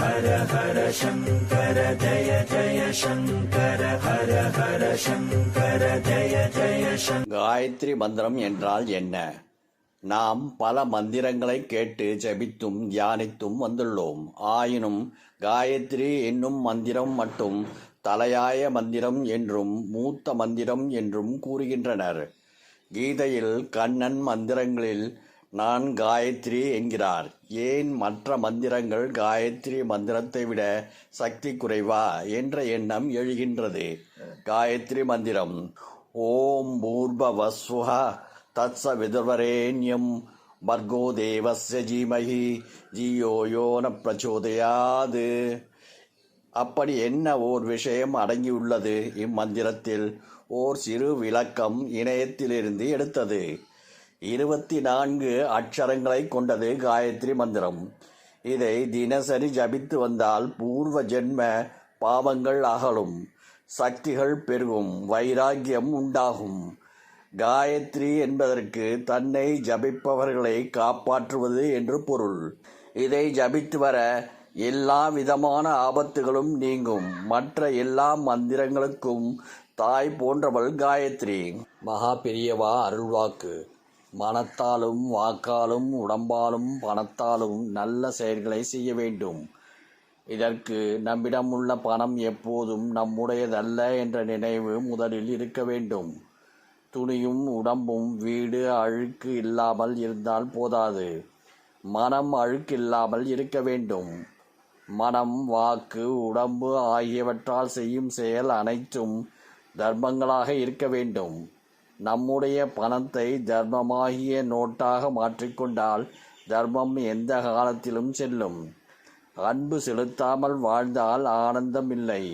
ஹர ஹர சங்கர ஜய ஜய சங்கர ஹர ஹர சங்கர ஜய ஜய சங்கர காயத்ரி மந்திரம் என்றால் என்ன? நாம் பல மந்திரங்களை கேட்டு ஜெபித்தும் தியானித்தும் வந்துள்ளோம். ஆயினும் காயத்ரி என்னும் மந்திரம் மட்டும் தலையாய மந்திரம் என்றும் மூத்த மந்திரம் என்றும் கூறுகின்றனர். கீதையில் கண்ணன் மந்திரங்களில் நான் காயத்ரி என்கிறார். ஏன் மற்ற மந்திரங்கள் காயத்ரி மந்திரத்தை விட சக்தி குறைவா என்ற எண்ணம் எழுகின்றது. காயத்ரி மந்திரம் ஓம் பூர்பவஸ்வஹ தத்ச விதுர்வரேண்யம் பர்கோ தேவஸ்ய ஜீமகி ஜியோ யோன பிரச்சோதயாது. அப்படி என்ன ஓர் விஷயம் அடங்கியுள்ளது இம்மந்திரத்தில்? ஓர் சிறு விளக்கம் இணையத்திலிருந்து எடுத்தது. இருபத்தி நான்கு அக்ஷரங்களை கொண்டது காயத்ரி மந்திரம். இதை தினசரி ஜபித்து வந்தால் பூர்வ ஜென்ம பாவங்கள் அகலும் சக்திகள் பெருகும் வைராக்கியம் உண்டாகும். காயத்ரி என்பதற்கு தன்னை ஜபிப்பவர்களை காப்பாற்றுவது என்று பொருள். இதை ஜபித்து வர எல்லா விதமான ஆபத்துகளும் நீங்கும். மற்ற எல்லா மந்திரங்களுக்கும் தாய் போன்றவள் காயத்ரி. மகா பெரியவா அருள்வாக்கு. மனத்தாலும் வாக்காலும் உடம்பாலும் பணத்தாலும் நல்ல செயல்களை செய்ய வேண்டும். இதற்கு நம்மிடம் உள்ள பணம் எப்போதும் நம்முடையதல்ல என்ற நினைவு முதலில் இருக்க வேண்டும். துணியும் உடம்பும் வீடு அழுக்கு இல்லாமல் இருந்தால் போதாது. மனம் அழுக்கு இல்லாமல் இருக்க வேண்டும். மனம் வாக்கு உடம்பு ஆகியவற்றால் செய்யும் செயல் அனைத்தும் தர்மங்களாக இருக்க வேண்டும். நம்முடைய பணத்தை தர்மமாகிய நோட்டாக மாற்றிக்கொண்டால் தர்மம் எந்த காலத்திலும் செல்லும். அன்பு செலுத்தாமல் வாழ்ந்தால் ஆனந்தம் இல்லை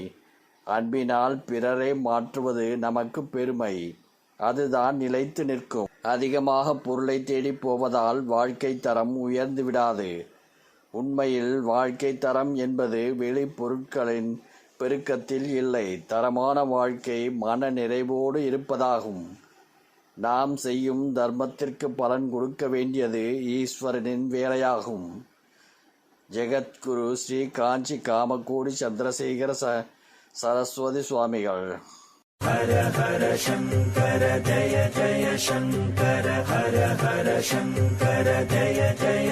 அன்பினால் பிறரை மாற்றுவது நமக்கு பெருமை. அதுதான் நிலைத்து நிற்கும். அதிகமாக பொருளை தேடி போவதால் வாழ்க்கை தரம் உயர்ந்து விடாது. உண்மையில் வாழ்க்கை தரம் என்பது வெளிப்பொருட்களின் பெருக்கத்தில் இல்லை. தரமான வாழ்க்கை மன நிறைவோடு இருப்பதாகும். நாம் செய்யும் தர்மத்திற்கு பலன் கொடுக்க வேண்டியது ஈஸ்வரனின் வேலையாகும். ஜெகத்குரு ஸ்ரீ காஞ்சி காமக்கோடி சந்திரசேகர ச சரஸ்வதி சுவாமிகள். ஹர ஹர சங்கர ஜய ஜய சங்கர ஹர ஹர சங்கர ஜய ஜய